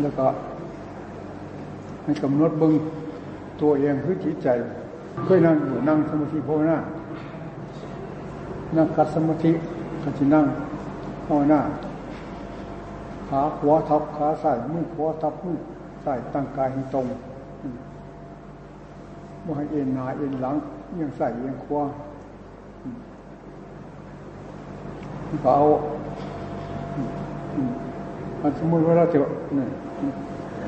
แล้วก็ให้กำหนดบึงตัวเองคือจิตใจเคยนั่งอยู่นั่งสมาธิภาวนานั่งกัดสมาธิก็จะนั่งภาวนาขาขวาทับขาใส่มือขวาทับมือใส่ตั้งกายให้ตรงว่าให้เอ็นหนาเอ็นหลังยังใส่ยังขวาก็เอา มันสมมติว่าเราจะ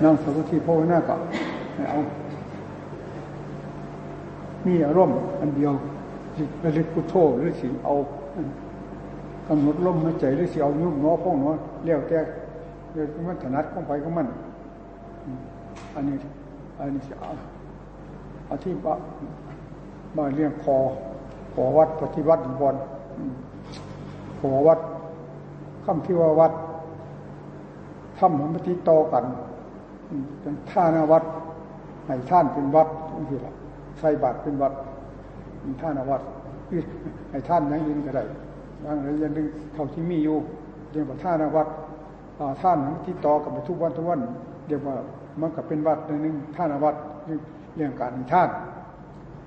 นั่งสมาธิภาวนาก็เอา มีอารมณ์อันเดียวระลึกพุทโธหรือสิเอากำหนดลมหายใจหรือสิเอานุ่มน้อพ้องน้อเลี้ยวแก่เรื่องมันถนัดของไปของมันอันนี้ อันนี้เอาอาที่ว่ามาเรื่องคอขอวัดปฏิวัติบอลขอวัดคำที่ว่าวัด ทำมันติโตกันเป็นท่านวัดให้ท่านเป็นวัดนี่แหละใส่บาตรเป็นวัดท่านวัดให้ท่านยังยินก็ได้บางอะไรยังนึงเท่าที่มีอยู่เรียกว่าท่านวัดท่านที่ต่อกับทุกวันทุกวันเรียกว่ามันก็เป็นวัดนึงท่านวัดเรื่องการท่าน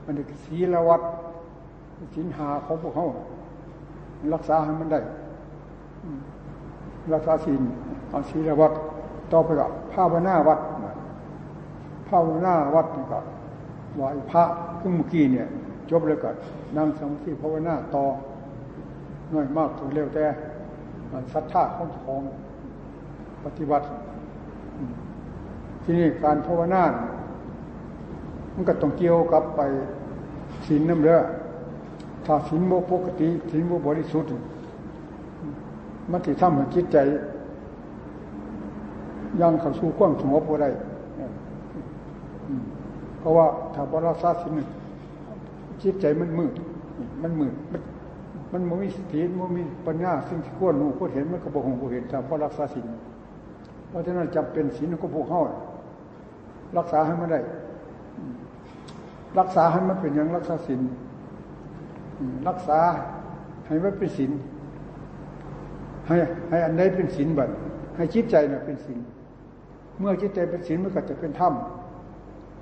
มันเป็นศีลวัดศีลหาของพวกเขารักษาให้มันได้รักษาศีล เอาศีลวัดต่อไปกับภาวนาวัดภาวนาวัดนี่ก็ไหวพระขึ้นเมื่อกี้เนี่ย จบแล้วก็นั่งสมาธิภาวนาต่อน้อยมากถึงเร็วแต่ศรัทธาของของปฏิบัติ ที่นี่การภาวนามันก็ต้องเกี่ยวกับไปศีลน้ำเรือถ้าศีลโมปกติศีลโมบริสุทธิ์มันจะทำให้จิตใจ ยังเข้าสู่ความสงบอะไรเพราะว่าถ้าบรักษาศีลจิตใจมันมืดมันมืดมันมันมันมีสติมันมีปัญญาซึ่งที่ควรรู้ควรเห็นมันก็บอกหงเห็นถ้าบรักษาศีลเพราะฉะนั้นจำเป็นศีลก็ผูกเข้ารักษาให้มันได้ รักษาให้มันเป็นอย่างรักษาศีลรักษาให้มันเป็นศีลให้ให้อันใดเป็นศีลบัดให้จิตใจเนี่ยเป็นศีล เมื่อจิตใจเป็นศีลมันก็จะเป็นธรรม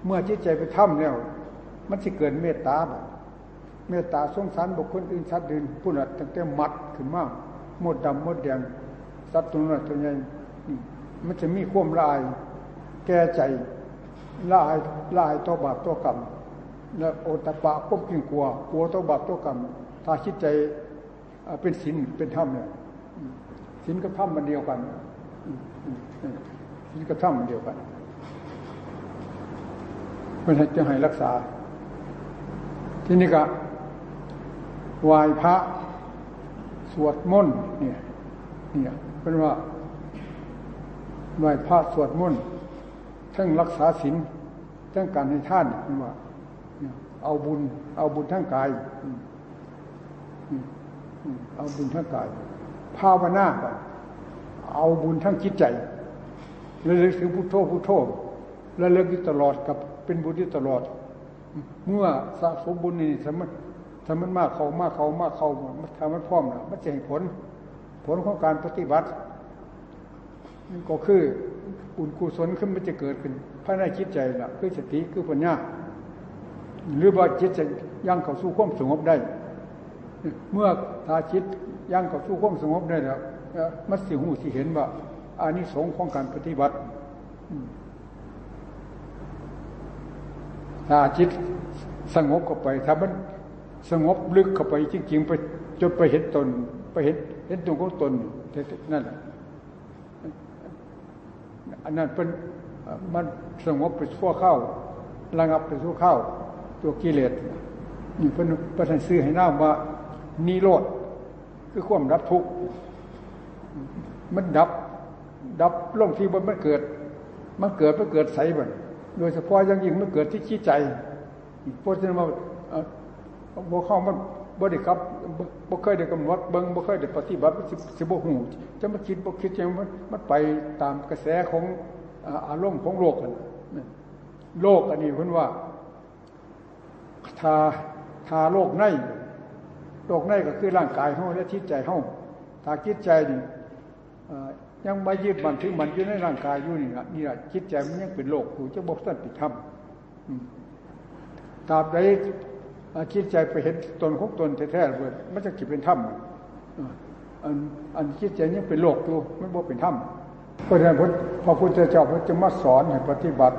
เมื่อจิตใจไปถ้ำแล้ว มันจะเกิดเมตตาแบบเมตตาสงสารบุคคลอื่นสัตว์อื่นผู้นั้นตั้งแต่มัดขึ้นมากหมดดำหมดแดงสัตว์ตัวนั้นตัวใหญ่มันจะมีความลาย แก้ใจลายลายตัวบาปตัวกรรมและโอตปะควบกินกลัวกลัวตัวบาปตัวกรรม ถ้าคิดใจเป็นศีลเป็นธรรมเนี่ยศีลกับธรรมมันเดียวกัน ศีลกับธรรมมันเดียวกันมันจะให้รักษา ที่นี่ก็ไหว้พระสวดมนต์เนี่ยเนี่ยเป็นว่าไหวพระสวดมนต์ทั้งรักษาศีลทั้งการให้ท่านเป็นว่าเอาบุญ เอาบุญทั้งกายเอาบุญทั้งกายภาวนาก่เอาบุญทั้งจิตใจ ระลึกถึงพุทโธพุทโธระลึกอยู่ตลอดกับเป็นบุญที่ตลอด เมื่อสะสมบุญนี่สมันถ้ามันมากเขามากเขามากเขามันทำมันพร้อมนะมันจะเห็นผล ผลของการปฏิบัตินี่ก็คืออุญกุศลขึ้นมันจะเกิดขึ้นภายในจิตใจละคือสติคือปัญญาหรือว่าจิตจะยังเข้าสู่ความสงบได้ เมื่อถ้าจิตยังเข้าสู่ความสงบได้แล้วมันสิหูสิเห็นว่า อานิสงส์ของการปฏิบัติถ้าจิตสงบเข้าไป ถ้ามันสงบลึกเข้าไปจริงๆไปจนไปเห็นตน ไปเห็นเห็นตัวของตนนั่นแหละอันนั้นเป็นมันสงบไปชั่วเข้าระงับไปชั่วเข้าตัวกิเลสนี่เป็นประธานซื้อให้น้าว่านิโรธคือความดับทุกข์มันดับ ดับลงที่มันเกิด มันเกิดมันเกิดใสบันโดยเฉพาะยังยิ่งมันเกิดที่ขี้ใจเพราะฉะนั้นว่าบ่เข้ามันบ่ได้ครับบ่เคยได้กำหนดเบิ่งบ่เคยได้ปฏิบัติสิบ่หูจะมาคิดบ่คิดยังมันมันไปตามกระแสของอารมณ์ของโลกกันโลกอันนี้เพิ่นว่าทาทาโลกในโลกในก็คือร่างกายเฮาและจิตใจเฮาถ้าจิตใจนี่ ยังมายึดมันถึงมันอยู่ในร่างกายอยู่นี่นะนี่แหละจิตใจมันยังเป็นโลกอยู่จะบอกท่านปิดธรรมตราบใดจิตใจไปเห็นตนของตนแท้ๆเลยมันจะกิดเป็นธรรมอันอันจิตใจนี้เป็นโลกอยู่ไม่บอกเป็นธรรมเพราะฉะนั้นพระพุทธเจ้าพระจะมาสอนให้ปฏิบัติ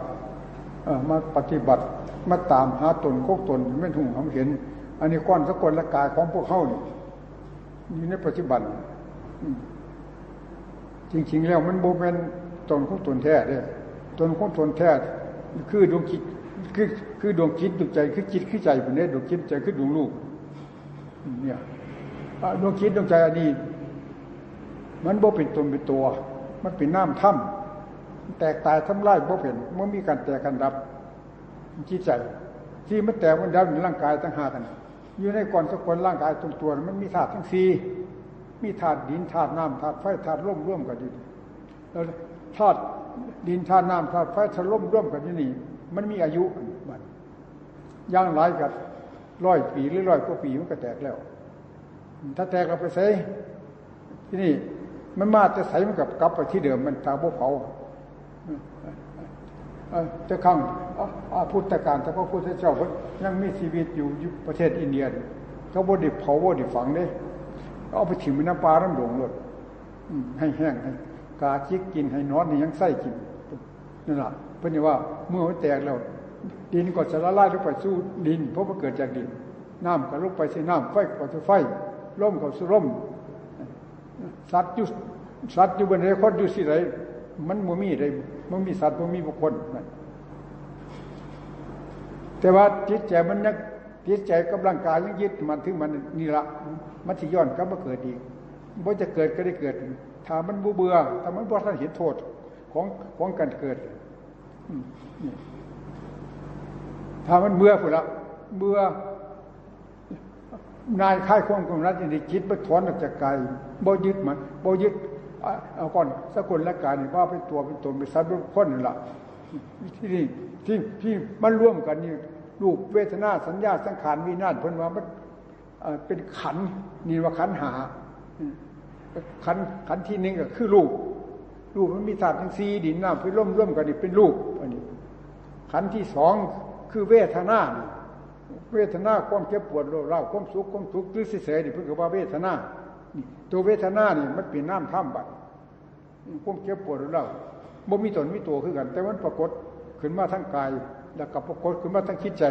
มาปฏิบัติมาตามหาตนของตนไม่ถูกเขาเห็น อันนี้ก้อนสกลละกายของพวกเขานี่อยู่ในปัจจุบัน จริงๆแล้วมันโบเป็นตนของตนแท้เลยตนของตนแท้คือดวงจิตคือคือดวงจิตดวงใจคือจิตคือใจคนนี้ดวงจิตใจคือดวงลูกเนี่ยดวงจิตดวงใจอันนี้ มันโบเป็นตนเป็นตัว มันเป็นน้ำถ้ำแตกตายทำลายโบเป็นเมื่อมีการแตกกันดับจิตใจ ที่มันแตกมันดับในร่างกายตั้งห้ากันอยู่ในก่อนสักคนร่างกายตรงตัวมันมีธาตุทั้งสี่ มีธาตุดินธาตุน้ำธาตุไฟธาตุลมร่วมกันอยู่แล้วธาตุดินธาตุน้ำธาตุไฟธาตุลมร่วมกันอยู่นี่ มันมีอายุมันย่างหลายกับร้อยปีหรือร้อยกว่าปีมันก็แตกแล้ว ถ้าแตกเราไปใส่ที่นี่มันมาจะใส่มันกับกลับไปที่เดิมมันตาบวเผาจะข้างพุทธการแต่พระพุทธเจ้ายังมีชีวิตอยู่ยุประเทศอินเดีย เขาบดิเผาบดิฝังเนี่ย เอาไปถิ่มน้ำปลาน้ำหลงเลยให้แห้งให้กาจิกกินให้นอนให้ยังไส้กินนั่นแหละเพราะนี่ว่าเมื่อมันแตกแล้วดินก็จะละลายลงไปสู่ดิน เพราะมันเกิดจากดิน น้ำก็ลุกไปสู่น้ำไฟก็สู่ไฟร่มก็สู่ร่มสัตว์อยู่สัตว์อยู่บนเรือคนอยู่สิไรมันมัมีเลยมันมีสัตว์มันมีบุคคลแต่ว่าจิตใจมันนัก จิตใจกับร่างกายยังยึดมันถึงมันนี่ละมันสิย้อนก็มาเกิดอีกบ่จะเกิดก็ได้เกิดถ้ามันบูเบื่อถ้ามันบ่ท่านเห็นโทษของของการเกิดถ้ามันเบื่อผุละเบื่อนายค่ายควงกำนัดในจิตมันถอนออกจากกายบ่ยึดมันบ่ยึดเอาก่อนสกุลและกายว่าเป็นตัวเป็นตนเป็นสัตว์เป็นคนนั่แหละที่นี่ที่ที่มันร่วมกันนี่ รูปเวทนาสัญญาสังขารวินาศพิ่นว่ามันเป็นขันนี่ว่าขันหาขันขันที่หนึ่งก็คือรูปรูปมันมีธาตุทั้งสี่ดินน้ำไฟร่มร่วมกันนี่เป็นรูปอันนี้ ขันที่สองคือเวทนา เวทนาความเจ็บปวดเราความสุขความทุกข์หรือเสียนี่เพื่อว่าเวทนาตัวเวทนานี่มันเป็นน้ำท่ำบัดความเจ็บปวดเราบ่มีตนมีตัวคือกัน แต่มันปรากฏขึ้นมาทั้งกาย แล้วก็ปรากฏขึ้นมาทั้งคิดใจ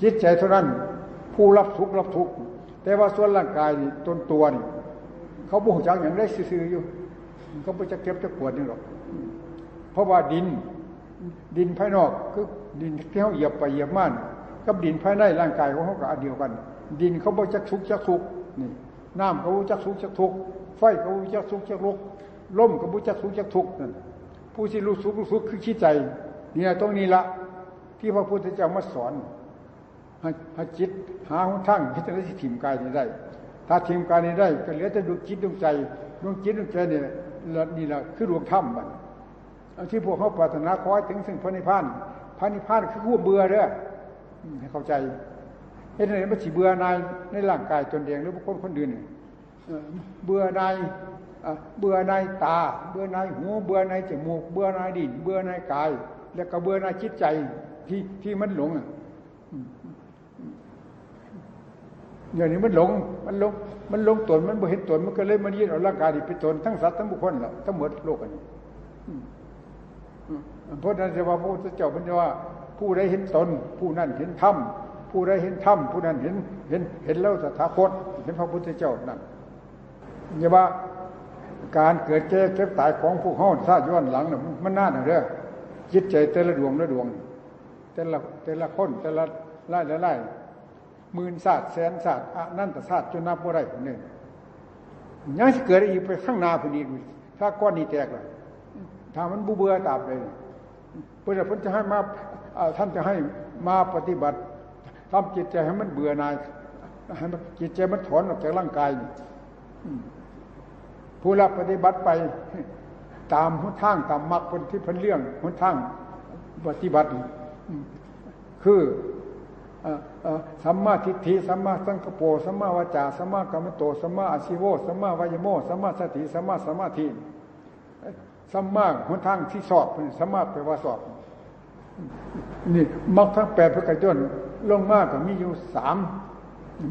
จิตใจเท่านั้น ผู้รับทุกข์รับทุกข์แต่ว่าส่วนร่างกายนี่ตนตัวนี่เขาบุกจังอย่างได้ซื่ออยู่ เขาไม่จะเก็บจะปวดนี่หรอกเพราะว่าดิน ดินภายนอกคือดินที่เขาเหยียบไปเหยียบม่านกับดินภายในร่างกายของเขาก็อันเดียวกัน ดินเขาบ่จะทุกข์จะทุกข์นี่น้ำก็บุจักสุขจักทุกข์ไฟก็บุจักสุขจักลุกลมก็บุจักสุขจักทุกข์นั่นผู้ที่รู้สุขรู้สุขคือขี้ใจ เนี่ยตรงนี้ละที่พระพุทธเจ้ามาสอนห้จิตหาหนทางพิจารณาถิ่มกายนี้ได้ ถ้าถิ่มกายนี้ได้ ก็เหลือแต่ดวงจิตดวงใจดวงจิตดวงใจเนี่ยนี่แหละคือดวงธรรมมันที่พวกเขาปรารถนาขอให้ถึงซึ่งพระนิพพานพระนิพพานคือขั้วเบื่อเด้อให้เข้าใจเห็นไหมมันสิเบื่อนายในร่างกายตนเองหรือบุคคลคนอื่นเบื่อนายเบื่อนายตา เบื่อนายหูเบื่อนายจมูก เบื่อนายดินเบื่อนายกาย แล้วก็เบื่อนายจิตใจที่ที่มันหลงอย่างนี้มันหลง มันหลง มันหลงตน มันบ่เห็นตน มันก็เลยมันยึดเอาร่างกายเป็นตนทั้งสัตว์ทั้งบุคคลแหละทั้งหมดโลกอันนี้เพราะนั้นจะว่าพระพุทธเจ้าเป็นว่า ผู้ใดเห็นตน ผู้นั้นเห็นธรรม ผู้ใดเห็นธรรม ผู้นั้นเห็น เห็น เห็นแล้วสถาคต เห็นพระพุทธเจ้านั่นอย่าว่าการเกิดแก่เก็บตายของผู้ห้องชาติย้อนหลังน่ะมันน่าหนาเด้อ จิตใจแต่ละดวงละดวง แต่ละแต่ละคนแต่ละไล่ละไล่หมื่นศาสตร์แสนศาสตร์นั่นแต่ศาสตร์จนนับว่าไรคนหนึ่งยังจะเกิดอีกไปข้างหน้าพอดีถ้าก้อนนี้แตกเลยถ้ามันบูเบือตาบเลยเพื่อพระจะให้มาท่านจะให้มาปฏิบัติทำจิตใจให้มันเบื่อหน่ายให้มันจิตใจมันถอนออกจากร่างกายผู้รับปฏิบัติไป ตามหุนทางตามมรรคคนที่พันเรื่องหุนทางปฏิบัติ คือสัมมาทิฏฐิสัมมาสังกปรสัมมาวาจาสัมมากรรมโตสัมมาอาชิโวสัมมาวายโมสัมมาสติสัมมาสมาธิสัมมาหนทางที่สอบสัมมาแปลว่าสอบ นี่มรรคทั้งแปดพระกจนลงมากก็มีอยู่สาม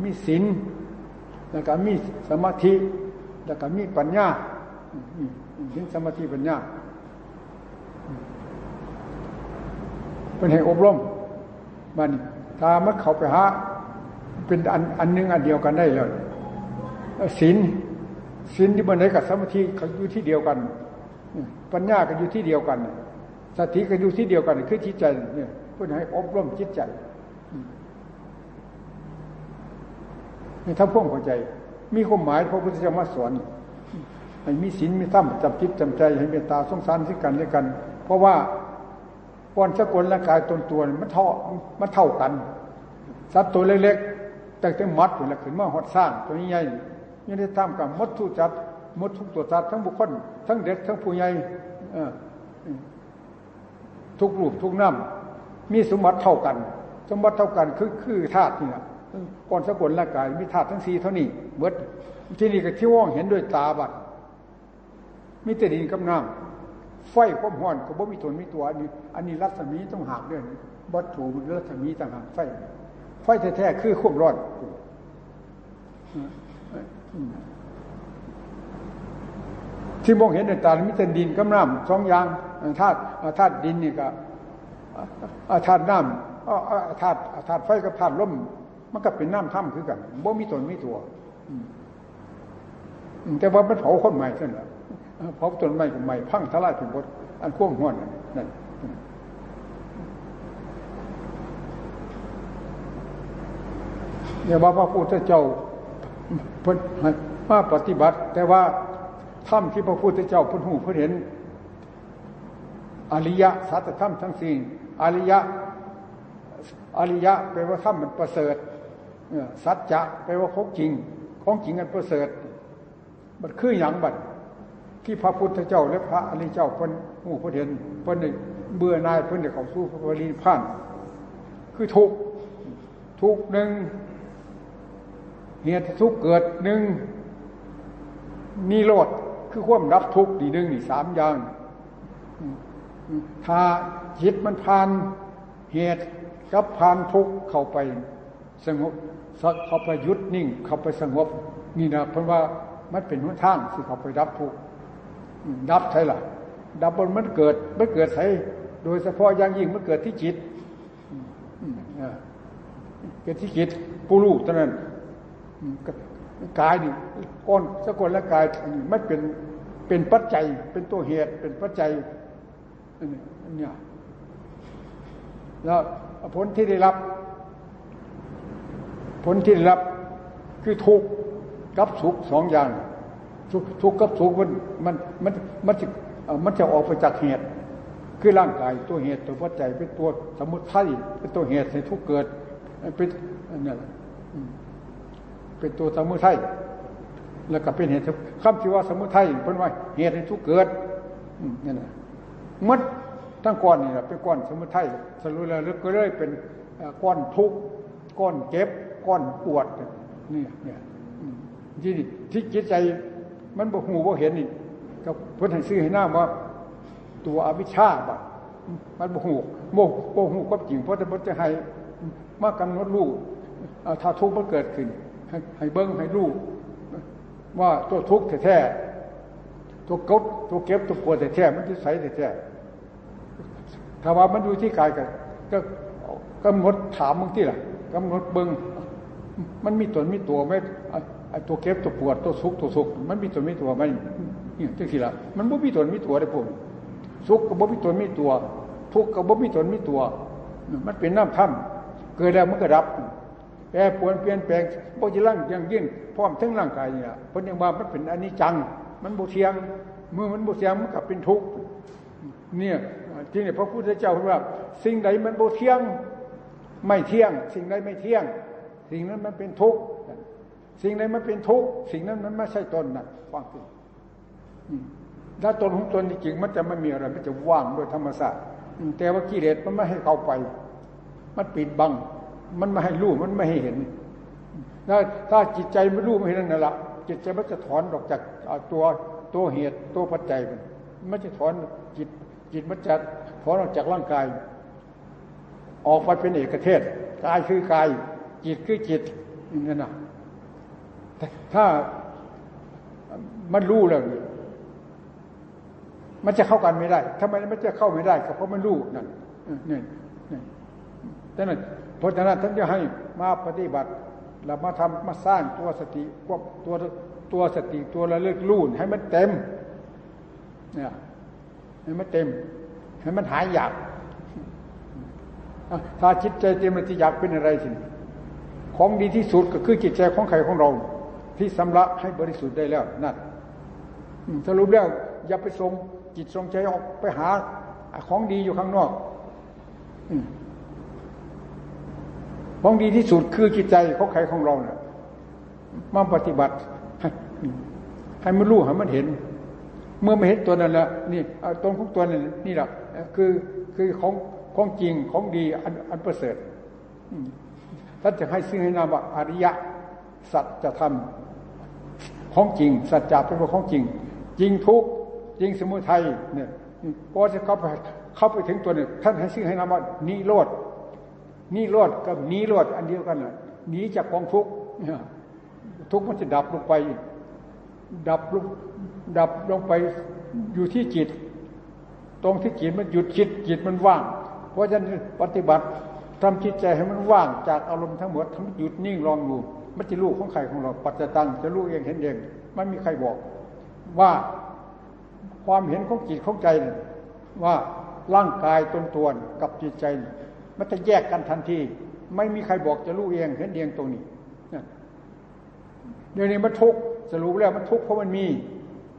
มีศีลแล้วก็มีสมาธิ แล้วก็มีปัญญา ศีลสมาธิปัญญาเป็นให้อบรมมันถ้ามันเข้าไปหาเป็นอันอันนึงอันเดียวกันได้เลยศีลศีลที่มันได้กับสมาธิเขาอยู่ที่เดียวกัน ปัญญาก็อยู่ที่เดียวกันสติก็อยู่ที่เดียวกัน คือจิตใจเนี่ยเพื่อให้อบรมจิตใจนี่ถ้าพ่วงเข้าใจ มีความหมายพระพุทธเจ้ามาสอน ให้มีศีลมีธรรมจับจิตจำใจให้เมตตาสงสารซึ่งกันและกัน เพราะว่าก้อนสกุลร่างกายตนตัวมันเท่ามันเท่ากันสัตว์ตัวเล็กๆแต่แต่มัดอยู่แล้วขึ้นมาหดสร้างตัวใหญ่ยังได้ทำกับมดทุกจัดมดทุกตัวจัดทั้งบุคคลทั้งเด็กทั้งผู้ใหญ่ทุกรูปทุกน้ำมีสมบัติเท่ากัน สมบัติเท่ากันคือคือธาตุนี่แหละก่อนสกุลร่างกายมีธาตุทั้งสี่เท่านี้เบิดที่นี่ก็ที่ว่องเห็นด้วยตาบัด มีแต่ดินกับน้ำไฟความห้อนก็บ่มีตนมีตัวอันนี้ อันนี้รัศมีต้องหักด้วยวัตถุรัศมีต่างหากไฟ ไฟแท้ๆคือควบร้อนที่มองเห็นในตามีแต่ดินกับน้ำสองอย่างธาตุธาตุดินนี่ก็ธาตุน้ำธาตุธาตุไฟกับธาตุลมมันก็เป็นน้ำถ้ำคือกันบ่มีตนมีตัวแต่ว่ามันเผาคนใหม่เท่านั้น เผาต้นไม้กับใหม่พังทลายถึงบดอันข่วงห้วนนั่นเนี่ยว่าพระพุทธเจ้าเพิ่นมาปฏิบัติ แต่ว่าถ้ำที่พระพุทธเจ้าพุทธหูเพื่อเห็น อริยะสัตธรรมทั้งสี่อริยะอริยะแปลว่าถ้ำมันประเสริฐสัจจะแปลว่าของจริง ของจริงอันประเสริฐมันคืออย่างบัด ที่พระพุทธเจ้าและพระอริยเจ้าเพิ่นหูเพิ่นเห็นเพิ่นเบื่อนายเพิ่นได้เข้าสู่พระบริพาน คือทุกทุกหนึ่งเหตุทุกเกิดหนึ่งนิโรธคือความรับทุกข์ดีหนึ่งนี่สามอย่างถ้าจิตมันผ่านเหตุกับผ่านทุกข์เข้าไปสงบเข้าไปยุดนิ่ง เข้าไปสงบนี่นะเพราะว่ามันเป็นหนทางที่เขาไปรับทุกข์ ดับใช่หรอดับบนมันเกิดมันเกิดใช่โดยเฉพาะอย่างยิ่งมันเกิดที่จิตเกิดที่จิตผู้รู้เท่านั้นกายนี่ก้นสกุลและกายไม่เป็นเป็นปัจจัย เป็นตัวเหตุ เป็นปัจจัยเนี่ยแล้วผลที่ได้รับ ผลที่ได้รับคือทุกข์กับสุขสองอย่าง ทุกข์กับสุขมันมันมันมันจะมันจะออกไปจากเหตุ คือร่างกายตัวเหตุตัวปัจจัยเป็นตัวสมุทัยเป็นตัวเหตุในทุกเกิดเป็นเนี่ยเป็นตัวสมุทัยแล้วก็เป็นเหตุคำที่ว่าสมุทัยเป็นว่าเหตุในทุกเกิดนี่นะมัดทั้งก้อนนี่แหละเป็นก้อนสมุทัยสรุปแล้วก็เลยเป็นก้อนทุกก้อนเก็บก้อนปวดนี่เนี่ยที่ที่จิตใจ มันบ่หูบ่เห็นนี่ก็เพื่อนให้ซื้อให้หน้าว่า ตัวอวิชชาบะมันบ่หูโมบ่หูก็จริงเพราะแต่จะให้มากำหนดรู้ถ้าทุกข์มันเกิดขึ้น ให้เบิ้งให้รู้ว่าตัวทุกข์แท้ๆตัวกดตัวเก็บตัวปวดแท้ๆมันที่ใสแท้ๆถ้าว่ามันอยู่ที่กายกันก็กำหนดถามมึงที่ล่ะกำหนดเบิ้งมันมีตนมีตัวไหม ตัวเก็บตัวปวดตัวสุขตัวสุขมันมีตัวมีตัวไหมนี่จังสิละมันบ่มีตัวมีตัวได้พวกสุขกับบ่มีตัวมีตัว ทุกข์กับบ่มีตัวมีตัว มันเป็นน้ำท่ำเกิดแล้วมันก็ดับแปรปวนเปลี่ยนแปลงโพจิร่างยังยิ่งพร้อมทั้งร่างกายเนี่ยเพราะยังว่ามันเป็นอนิจจัง มันบุเทียงเมื่อมันบุเทียงมันกลับเป็นทุกข์เนี่ยที่นี่พระพุทธเจ้าพูดว่า สิ่งใดมันบุเทียง ไม่เที่ยง สิ่งใดไม่เที่ยง สิ่งนั้นมันเป็นทุกข์ สิ่งใดมันเป็นทุกข์สิ่งนั้นมันไม่ใช่ตนนะฟังสิถ้าตนของตนจริงมันจะไม่มีอะไรมันจะว่างโดยธรรมชาติแต่ว่ากิเลสมันไม่ให้เข้าไป มันปิดบัง มันไม่ให้รู้มันไม่ให้เห็นถ้าถ้าจิตใจไม่รู้ไม่เห็นนั่นแหละจิตใจมันจะถอนออกจากตัวตัวเหตุตัวปัจจัยมันมันจะถอนจิตจิตมันจะถอนออกจากร่างกาย ออกไปเป็นเอกเทศกายคือกาย จิตคือจิตนั่นนะ ถ้ามันรู้แล้วมันจะเข้ากันไม่ได้ทำไมมันจะเข้าไม่ได้ก็เพราะมันรู้นั่นนี่นี่ดังนั้นเพราะฉะนั้นท่านจะให้มาปฏิบัติเรามาทำมาสร้างตัวสติควบตัวตัวสติตัวระลึกรู้ให้มันเต็ม เนี่ยให้มันเต็ม ให้มันหายอยาก ถ้าจิตใจเต็มมันจะอยากเป็นอะไรสิของดีที่สุดก็คือจิตใจของใครของเรา ที่สำลักให้บริสุทธิ์ได้แล้วนั่นสรุปแล้วอย่าไปทรงจิตทรงใจออกไปหาของดีอยู่ข้างนอกของดีที่สุดคือจิตใจของใครของเราเนี่ยมาปฏิบัติ ให้มันรู้ให้มันเห็น เมื่อไม่เห็นตัวนั้นละนี่ตรงของตัวนั้นนี่แหละคือคือของของจริงของดีอันอันประเสริฐท่านจะให้ซึ่งให้นามว่าอริยะสัจธรรม ของจริง สัจจะเป็นของจริง จริงทุกจริงสมุทัยเนี่ยพอจะเข้าไปเข้าไปถึงตัวเนี่ยท่านให้ชื่อให้นามว่านิโรธนิโรธกับนิโรธอันเดียวกันน่ะหนีจากกองทุกข์ทุกข์มันจะดับลงไป ดับลงดับลงไปอยู่ที่จิต ตรงที่จิตมันหยุดจิตจิตมันว่าง เพราะฉะนั้นปฏิบัติทำจิตใจให้มันว่างจากอารมณ์ทั้งหมดทั้งหยุดนิ่งลองดู มันจะรู้ของใครของเรา ปัจจตังจะรู้เองเห็นเองไม่มีใครบอก ว่าความเห็นของจิตของใจว่าร่างกายตนตัวกับจิตใจ มันจะแยกกันทันที ไม่มีใครบอกจะรู้เองเห็นเองตรงนี้เดี๋ยวนี้มันทุกข์สรุปแล้วมันทุกข์เพราะมันมี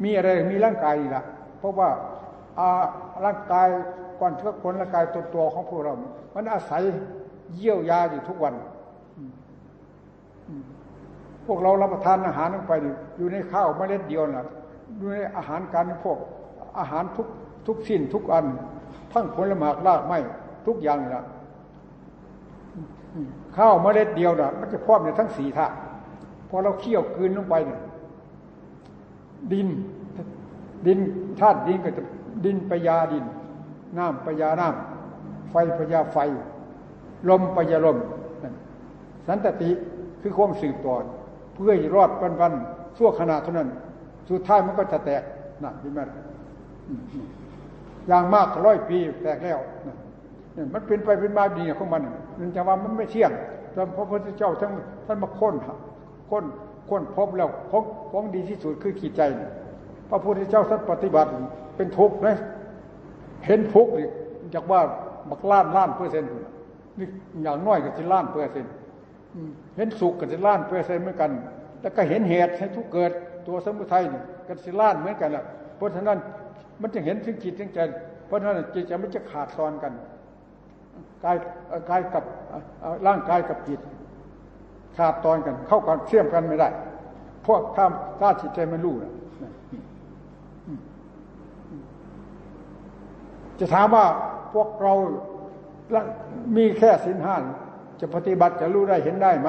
มีอะไรมีร่างกายนี่แหละเพราะว่าอาร่างกายก่อนเชื้อคนร่างกายตัวตัวของพวกเรา มันอาศัยเยี่ยวยาอยู่ทุกวัน พวกเรารับประทานอาหารลงไปอยู่ในข้าวเมล็ดเดียวนะอยู่ในอาหารการพวกอาหารทุกทุกสิ้นทุกอัน ทั้งผลไม้รากไม้ทุกอย่างละข้าวเมล็ดเดียวนะมันจะครอบในทั้งสี่ท่าพอเราเคี่ยวกืนลงไปเนี่ยดินดินธาตุดินก็จะดินปยาดิน น้ำปยาน้ำไฟปยาไฟ ลมปยาลม สันตติ คือความสืบต่อเพื่อรอดวันวันชั่วขณะเท่านั้น สุดท้ายมันก็จะแตกนะพี่แม่อย่างมากร้อยปีแตกแล้วมันเป็นไปเป็นมาดีของมันมันจะว่ามันไม่เที่ยงแต่พระพุทธเจ้าทั้งท่านมาค้นค้นค้นพบแล้วของของดีที่สุดคือขีดใจ พระพุทธเจ้าท่านปฏิบัติเป็นทุกข์นะเห็นทุกข์จากว่าบักล้านล้านเปอร์เซ็นต์นี่อย่างน้อยก็จะล้านเปอร์เซ็นต์ เห็นสุขกับจะล้านเปอร์เซ็นต์เหมือนกัน แล้วก็เห็นเหตุให้ทุกเกิดตัวสมุทัยกับสิล้านเหมือนกันแหละเพราะฉะนั้นมันจะเห็นถึงจิตถึงใจ เพราะฉะนั้นจิตใจะไม่จะขาดซ้อนกันกายกายกับร่างกายกับจิต ขาดตอนกัน เข้ากันเชื่อมกันไม่ได้ พวกถ้าถ้าจิตใจมันรู้นะจะถามว่าพวกเรา มีแค่สินห้า จะปฏิบัติจะรู้ได้เห็นได้ไหม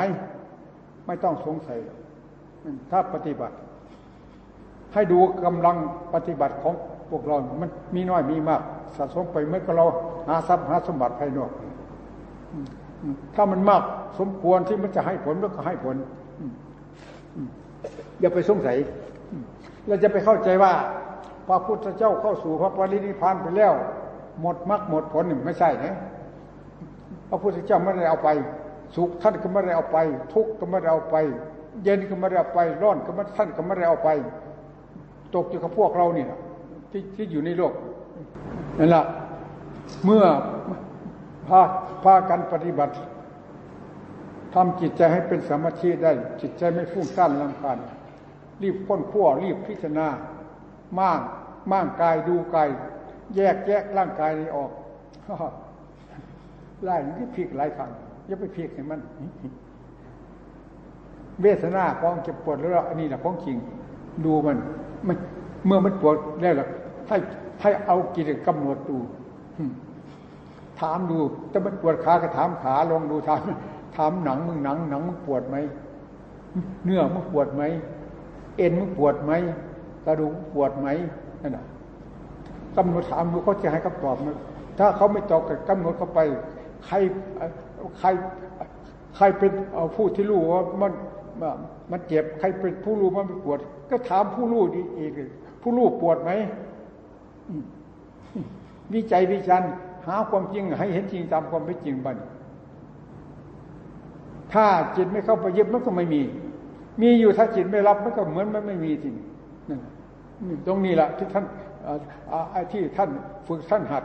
ไม่ต้องสงสัย ถ้าปฏิบัติ ให้ดูกำลังปฏิบัติของพวกเรา มันมีน้อยมีมาก สะสมไปเมื่อเราหาทรัพย์หาสมบัติภายนอก ถ้ามันมากสมควรที่มันจะให้ผลมันก็ให้ผล อย่าไปสงสัย เราจะไปเข้าใจว่าพระพุทธเจ้าเข้าสู่พระปรินิพานไปแล้ว หมดมรรคหมดผลหนึ่งไม่ใช่นะ พระพุทธเจ้าไม่ได้เอาไป สุขท่านก็ไม่ได้เอาไป ทุกข์ก็ไม่ได้เอาไป เย็นก็ไม่ได้เอาไป ร้อนก็ไม่ท่านก็ไม่ได้เอาไป ตกอยู่กับพวกเราเนี่ยที่ที่อยู่ในโลกนั่นแหละเมื่อพาพากันปฏิบัติทำจิตใจให้เป็นสมาธิได้ จิตใจไม่ฟุ้งซ่านลำคาญรีบพ้นขั้วรีบพิจารณาม่างม่างกายดูกายแยกแยกร่างกายนี้ออก ไล่ที่พิกหลายครั้งอย่าไปพิกให้มันเวทนาของเจ็บปวดแล้วอันนี้แหละของจริง ดูมันมันเมื่อมันปวดแล้วล่ะให้ให้เอากิจกำหนดดูถามดูถ้ามันปวดขาก็ถามขาลองดูถามถามหนังมึงหนังหนังมึงปวดไหมเนื้อมึงปวดไหมเอ็นมึงปวดไหมกระดูกปวดไหมนั่นน่ะกำหนดถามดูเขาจะให้คำตอบมันถ้าเขาไม่ตอบกับกำหนดเข้าไป ใครใครใครเป็นผู้ที่รู้ว่ามันมันเจ็บใครเป็นผู้รู้มันปวด ก็ถามผู้รู้ดีอีกผู้รู้ปวดไหมวิจัยวิจันหาความจริงให้เห็นจริงตามความเป็นจริงบันถ้าจิตไม่เข้าไปยึดมันก็ไม่มี มีอยู่ถ้าจิตไม่รับมันก็เหมือนมันไม่มีจริงนั่นตรงนี้แหละที่ท่านที่ท่านฝึกท่านหัด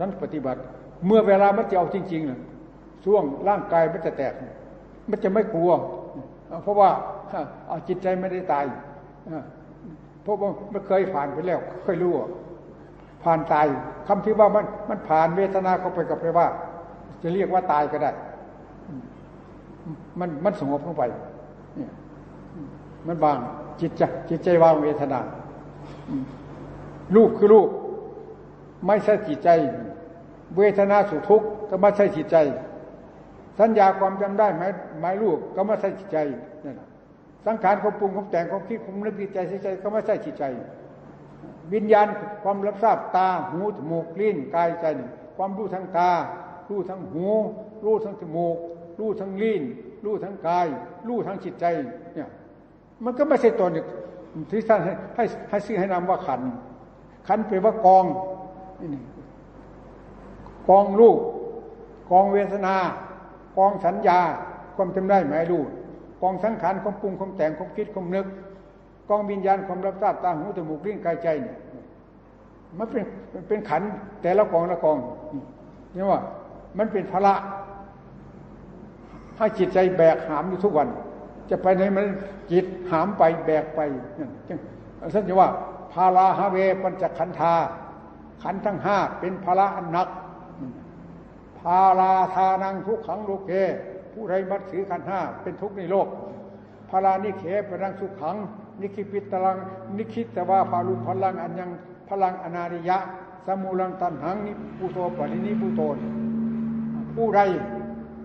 ท่านปฏิบัติ เมื่อเวลามันจะเอาจริงๆนะช่วงร่างกายมันจะแตก มันจะไม่กลัว เพราะว่าจิตใจไม่ได้ตายเพราะว่ามันเคยผ่านไปแล้วเคยรู้ผ่านตายคำที่ว่ามันมันผ่านเวทนาเข้าไปกับไปว่า จะเรียกว่าตายก็ได้ มันมันสงบลงไปมันบางจิตใจจิตใจวางเวทนารูปคือรูป ไม่ใช่จิตใจ เวทนาสุขทุกข์ก็ไม่ใช่จิตใจ สัญญาความจำได้หมายหมายรูปก็ไม่ใช่จิตใจนั่นสังขารความปรุงความแต่งความคิดความนึกจิตใจจิตใจก็ไม่ใช่จิตใจ วิญญาณความรับทราบตาหูจมูกลิ้นกายใจนี่ความรู้ทางตารู้ทางหู รู้ทางจมูก รู้ทางลิ้นรู้ทางกาย รู้ทางจิตใจ เนี่ย มันก็ไม่ใช่ตัวนึ่ที่ท่านให้ให้ให้ซื้อให้นามว่าขันขันแปลว่ากองนี่ กองรูป กองเวทนา กองสัญญา ความจำได้หมายรู้กองสังขารความปรุงความแต่งความคิดความนึก กองวิญญาณความรับทราบตาหูจมูกลิ้นกายใจเนี่ยมันเป็นเป็นขันแต่ละกองละกองนี่ว่า มันเป็นภาระให้จิตใจแบกหามอยู่ทุกวัน จะไปไหนมันจิตหามไปแบกไปนั่นจึงท่านจะว่าพาราฮาเวปัญจขันธาขันทั้งห้าเป็นภาระอันหนัก พาราทานังทุกขังโลเกผู้ใดมัดถือขันห้าเป็นทุกข์ในโลกพารานิเขปนังสุขัง นิคิปิตลัง นิคิตว่าพาลุพลังอันยังพลังอนาริยะ สมูลังตันหังนิปุโตปนินิปุโตนผู้ใด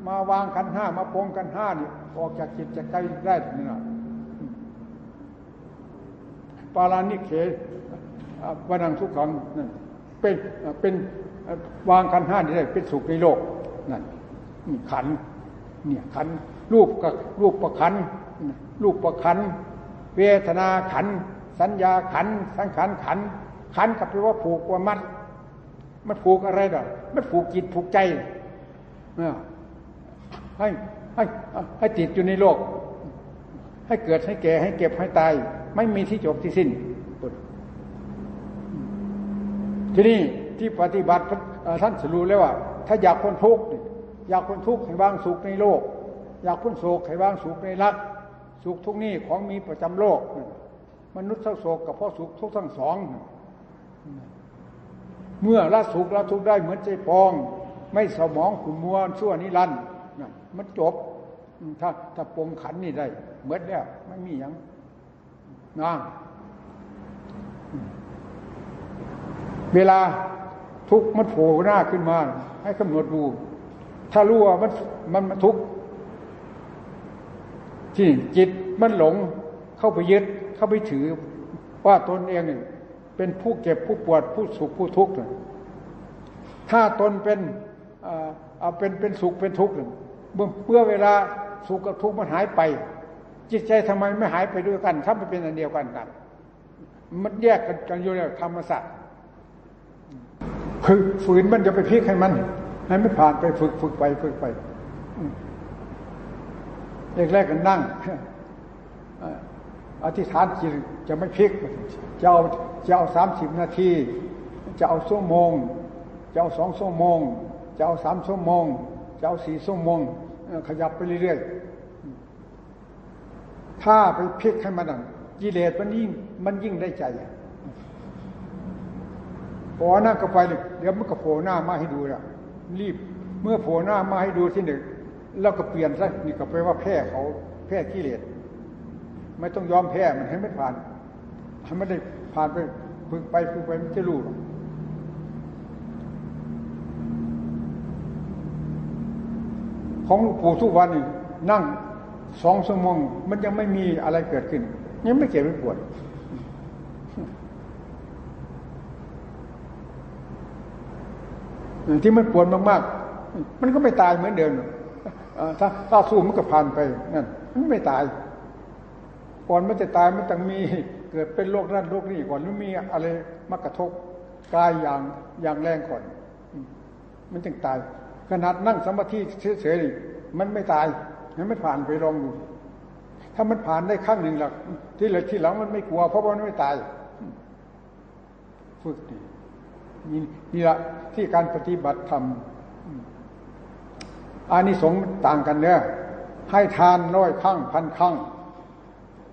มาวางขันห้ามาปองกันห้านี่ออกจากจิตจากใจได้นี่นะปารานิเขวนังทุกขังนั่นเป็นเป็น วางขันห้าได้เป็นสุขในโลกนั่นขันเนี่ยขันรูปกับรูปประขันรูปประขันเวทนาขัน สัญญาขัน สังขารขัน ขันกับแปลว่าผูกว่ามัด มันผูกอะไรดอกมันผูกจิตผูกใจให้ให้ให้ติดอยู่ในโลก ให้เกิดให้แก่ให้เก็บให้ตาย ไม่มีที่จบที่สิ้นทีนี้ ที่ปฏิบัติท่านสรู้แล้วว่า ถ้าอยากพ้นทุกข์อยากพ้นทุกข์ให้บ้างสุขในโลก อยากพ้นโศกให้บ้างสุขในรัก สุขทุกนี้ของมีประจำโลก มนุษย์เศร้าโศกกับพ่อสุขทุกทั้งสอง เมื่อละสุขละทุกได้เหมือนใจปอง ไม่สมองขุนมัวชั่วนิรันดร์มันจบ ถ้าถ้าปงขันนี่ได้เหมือนแล้วไม่มีอย่างนะเวลา ทุกมันโผล่หน้าขึ้นมา ให้กำหนดดู ถ้ารู้ว่ามันมันทุกที่จิตมันหลงเข้าไปยึดเข้าไปถือว่าตนเองเป็นผู้เก็บผู้ปวดผู้สุขผู้ทุกข์ถ้าตนเป็นเอาเป็นเป็นสุขเป็นทุกข์เมื่อเวลาสุขกับทุกข์มันหายไป จิตใจทำไมไม่หายไปด้วยกัน ถ้ามันเป็นอันเดียวกันกัน มันแยกกันกันอยู่ในธรรมศาสตร์ ฝึกฝืนมันจะไปพลิกให้มัน ให้มันผ่านไปฝึกฝึกไปฝึกไปแรกๆกันนั่งอธิษฐานจิตจะไม่พลิกจะเอาจะเอาสามสิบนาที จะเอาชั่วโมง จะเอาสองชั่วโมง จะเอาสามชั่วโมง จะเอาสี่ชั่วโมง ขยับไปเรื่อยๆ ถ้าไปพลิกให้มันกิเลสมันยิ่งมันยิ่งได้ใจ พอหน้าก็ไปเดี๋ยวมันก็โผล่หน้ามาให้ดูละรีบเมื่อโผล่หน้ามาให้ดูที่หนึ่งแล้วก็เปลี่ยนซะนี่ก็แปลว่าแพ้เขาแพ้กิเลสไม่ต้องยอมแพ้มันให้ไม่ผ่านให้ไม่ได้ผ่านไปฝึกไปฝึกไปมันจะรู้หรอกของหลวงปู่ทุกวันนี่นั่งสองชั่วโมงมันยังไม่มีอะไรเกิดขึ้น ยังไม่เจ็บไม่ปวด ที่มันปวดมากๆ มันก็ไม่ตายเหมือนเดิมถ้าถ้าสู้มันก็ผ่านไปนั่นมันไม่ตาย ก่อนมันจะตายมันต้องมีเกิดเป็นโรคนั่นโรคนี้ก่อนมันมีอะไรมากระทบกายอย่างอย่างแรงก่อน มันจึงตาย ขนาดนั่งสมาธิเฉยๆมันไม่ตายมันไม่ผ่านไปลองดูถ้ามันผ่านได้ครั้งหนึ่งหลักที่หลือที่หลังมันไม่กลัว เพราะว่ามันไม่ตาย ฝึกดี นี่นี่ละที่การปฏิบัติธรรมอานิสงส์ต่างกันเนี่ยให้ทานร้อยครั้งพันครั้ง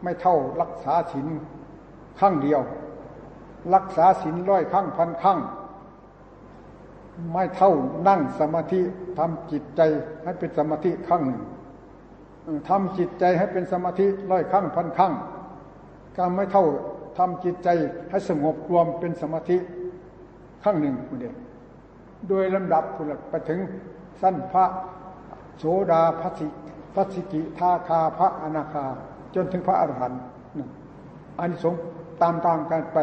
ไม่เท่ารักษาศีลครั้งเดียว รักษาศีลร้อยครั้งพันครั้งไม่เท่านั่งสมาธิทำจิตใจให้เป็นสมาธิครั้งหนึ่งทำจิตใจให้เป็นสมาธิร้อยครั้งพันครั้งการไม่เท่าทำจิตใจให้สงบรวมเป็นสมาธิ ครั้งหนึ่งคุณเดชโดยลำดับคุณไปถึงสั้นพระโสดาพัสิพัสิกิทาคาพระอนาคา จนถึงพระอรหันต์อันนี้สงตามตามกันไป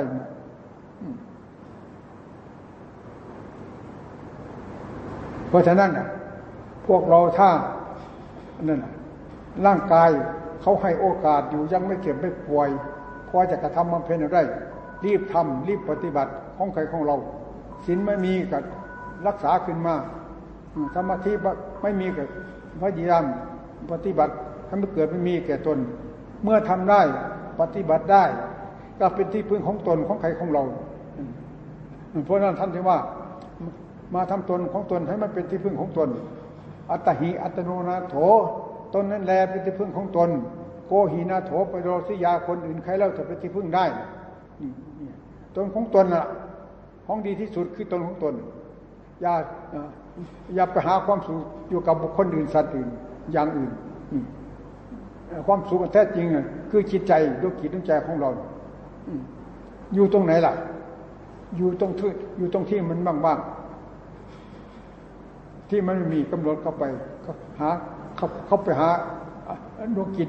เพราะฉะนั้นพวกเราถ้านั่นร่างกายเขาให้โอกาสอยู่ยังไม่เก็บไม่ป่วยพอจะกระทำมันเพนอะไรรีบทำรีบปฏิบัติของใครของเรา ศีลไม่มีกับรักษาขึ้นมาสมาธิไม่มีกับพยายามปฏิบัติถ้าไม่เกิดไม่มีแก่ตน เมื่อทำได้ปฏิบัติได้ ก็เป็นที่พึ่งของตนของใครของเราเพราะนั้นท่านถึงว่ามาทำตนของตนให้มันเป็นที่พึ่งของตน อัตหิอัตโนนาโถ ตนนั้นแลเป็นที่พึ่งของตน โกหีนาโถไปโรสิยาคนอื่นใครแล้วจะเป็นที่พึ่งได้ตนของตนน่ะ ของดีที่สุดคือตนของตน อย่าอย่าไปหาความสุขอยู่กับบุคคลอื่นสัตว์อื่นอย่างอื่นความสุขแท้จริงคือจิตใจดวยจิตด้วยใจของเราอยู่ตรงไหนล่ะ อยู่ตรงที่อยู่ตรงที่มันบ้างๆที่มันไม่มีกำหนดเข้าไปหาเข้าไปหาดวงจิต